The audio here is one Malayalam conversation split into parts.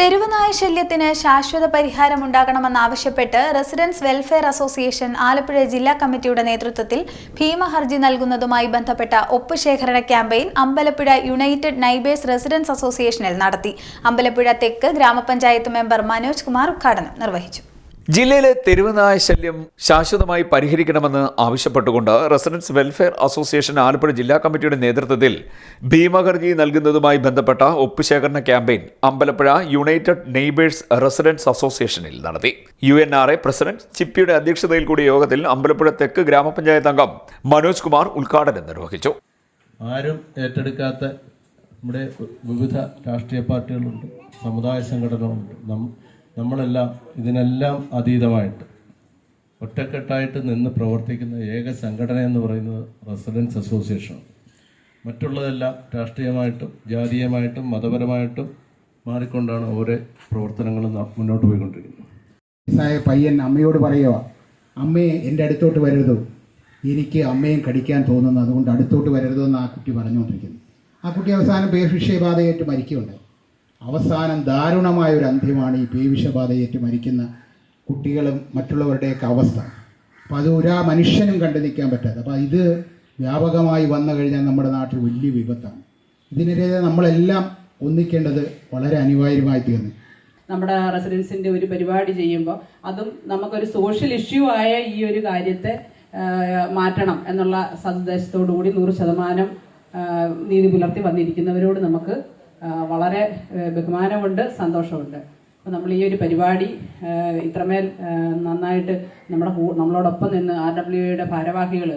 തെരുവുനായ ശല്യത്തിന് ശാശ്വത പരിഹാരമുണ്ടാകണമെന്നാവശ്യപ്പെട്ട് റെസിഡൻസ് വെൽഫെയർ അസോസിയേഷൻ ആലപ്പുഴ ജില്ലാ കമ്മിറ്റിയുടെ നേതൃത്വത്തിൽ ഭീമഹർജി നൽകുന്നതുമായി ബന്ധപ്പെട്ട ഒപ്പുശേഖരണ campaign Ambalappuzha united neighbours residents അസോസിയേഷനിൽ നടത്തി. അമ്പലപ്പുഴ തെക്ക് ഗ്രാമപഞ്ചായത്ത് മെമ്പർ മനോജ് കുമാർ ഉദ്ഘാടനം നിർവഹിച്ചു. ജില്ലയിലെ തെരുവുനായ ശല്യം ശാശ്വതമായി പരിഹരിക്കണമെന്ന് ആവശ്യപ്പെട്ടുകൊണ്ട് റെസിഡൻസ് വെൽഫെയർ അസോസിയേഷൻ ആലപ്പുഴ ജില്ലാ കമ്മിറ്റിയുടെ നേതൃത്വത്തിൽ ഭീമഹർജി നൽകുന്നതുമായി ബന്ധപ്പെട്ട ഒപ്പുശേഖരണ campaign Ambalappuzha united neighbours residents അസോസിയേഷനിൽ നടത്തി. U N R A president ചിപ്പിയുടെ അധ്യക്ഷതയിൽ കൂടിയ യോഗത്തിൽ അമ്പലപ്പുഴ തെക്ക് ഗ്രാമപഞ്ചായത്ത് അംഗം മനോജ് കുമാർ ഉദ്ഘാടനം നിർവഹിച്ചു. ആരും ഏറ്റെടുക്കാത്ത നമ്മുടെ വിവിധ രാഷ്ട്രീയ പാർട്ടികളുണ്ട് സമുദായ സംഘടനകളുണ്ട്. നമ്മളെല്ലാം ഇതിനെല്ലാം അതീതമായിട്ട് ഒറ്റക്കെട്ടായിട്ട് നിന്ന് പ്രവർത്തിക്കുന്ന ഏക സംഘടന എന്ന് പറയുന്നത് റെസിഡൻസ് അസോസിയേഷനാണ് മറ്റുള്ളതെല്ലാം രാഷ്ട്രീയമായിട്ടും ജാതീയമായിട്ടും മതപരമായിട്ടും മാറിക്കൊണ്ടാണ് ഓരോ പ്രവർത്തനങ്ങളും മുന്നോട്ട് പോയിക്കൊണ്ടിരിക്കുന്നത്. പയ്യൻ അമ്മയോട് പറയുക അമ്മയെ എന്റെ അടുത്തോട്ട് വരരുത്. എനിക്ക് അമ്മയും കടിക്കാൻ തോന്നുന്നു അതുകൊണ്ട് അടുത്തോട്ട് വരരുതെന്ന് ആ കുട്ടി പറഞ്ഞുകൊണ്ടിരിക്കുന്നു. ആ കുട്ടി അവസാനം പേവിഷബാധയേറ്റ് മരിക്കുകയുണ്ടായി അവസാനം ദാരുണമായ ഒരു അന്ത്യമാണ് ഈ പേവിഷബാധയേറ്റ് മരിക്കുന്ന കുട്ടികളും മറ്റുള്ളവരുടെയൊക്കെ അവസ്ഥ. അപ്പം അത് ഒരാ മനുഷ്യനും കണ്ടു നിൽക്കാൻ പറ്റാതെ. അപ്പോൾ ഇത് വ്യാപകമായി വന്നു കഴിഞ്ഞാൽ നമ്മുടെ നാട്ടിൽ വലിയ വിപത്താണ്. ഇതിനെതിരെ നമ്മളെല്ലാം ഒന്നിക്കേണ്ടത് വളരെ അനിവാര്യമായി തീർന്നു. നമ്മുടെ റെസിഡൻസിന്റെ ഒരു പരിപാടി ചെയ്യുമ്പോൾ അതും നമുക്കൊരു സോഷ്യൽ ഇഷ്യൂ ആയ ഈ ഒരു കാര്യത്തെ മാറ്റണം എന്നുള്ള സന്ദേശത്തോടു കൂടി നൂറ് ശതമാനം നീതി പുലർത്തി വന്നിരിക്കുന്നവരോട് നമുക്ക് വളരെ ബഹുമാനമുണ്ട് സന്തോഷമുണ്ട്. അപ്പോൾ നമ്മൾ ഈ ഒരു പരിപാടി ഇത്രമേൽ നന്നായിട്ട് നമ്മുടെ നമ്മളോടൊപ്പം നിന്ന് ആർ ഡബ്ല്യു എയുടെ ഭാരവാഹികൾ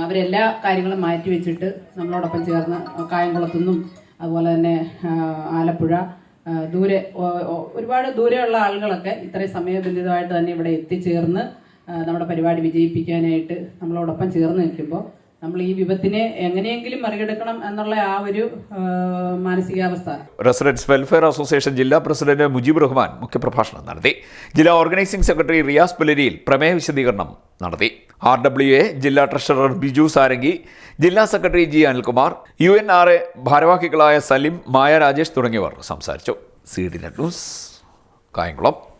അവരെല്ലാ കാര്യങ്ങളും മാറ്റി വെച്ചിട്ട് നമ്മളോടൊപ്പം ചേർന്ന് കായംകുളത്തുനിന്നും അതുപോലെ തന്നെ ആലപ്പുഴ ദൂരെ ഒരുപാട് ദൂരെയുള്ള ആളുകളൊക്കെ ഇത്രയും സമയബന്ധിതമായിട്ട് തന്നെ ഇവിടെ എത്തിച്ചേർന്ന് നമ്മുടെ പരിപാടി വിജയിപ്പിക്കാനായിട്ട് നമ്മളോടൊപ്പം ചേർന്ന് നിൽക്കുമ്പോൾ നമ്മൾ ഈ വിപത്തിനെ എങ്ങനെയെങ്കിലും മറികടക്കണം എന്നുള്ള ആ ഒരു മാനസികാവസ്ഥ. റെസിഡൻസ് വെൽഫെയർ അസോസിയേഷൻ ജില്ലാ പ്രസിഡന്റ് മുജീബ് റഹ്മാൻ മുഖ്യപ്രഭാഷണം നടത്തി. ജില്ലാ ഓർഗനൈസിംഗ് സെക്രട്ടറി റിയാസ് പുലരിയിൽ പ്രമേയ വിശദീകരണം നടത്തി. ആർ ഡബ്ല്യു എ ജില്ലാ ട്രഷറർ ബിജു സാരംഗി ജില്ലാ secretary G Anilkumar U N R A ഭാരവാഹികളായ സലിം മായ രാജേഷ് തുടങ്ങിയവർ സംസാരിച്ചു. C D news Kayamkulam.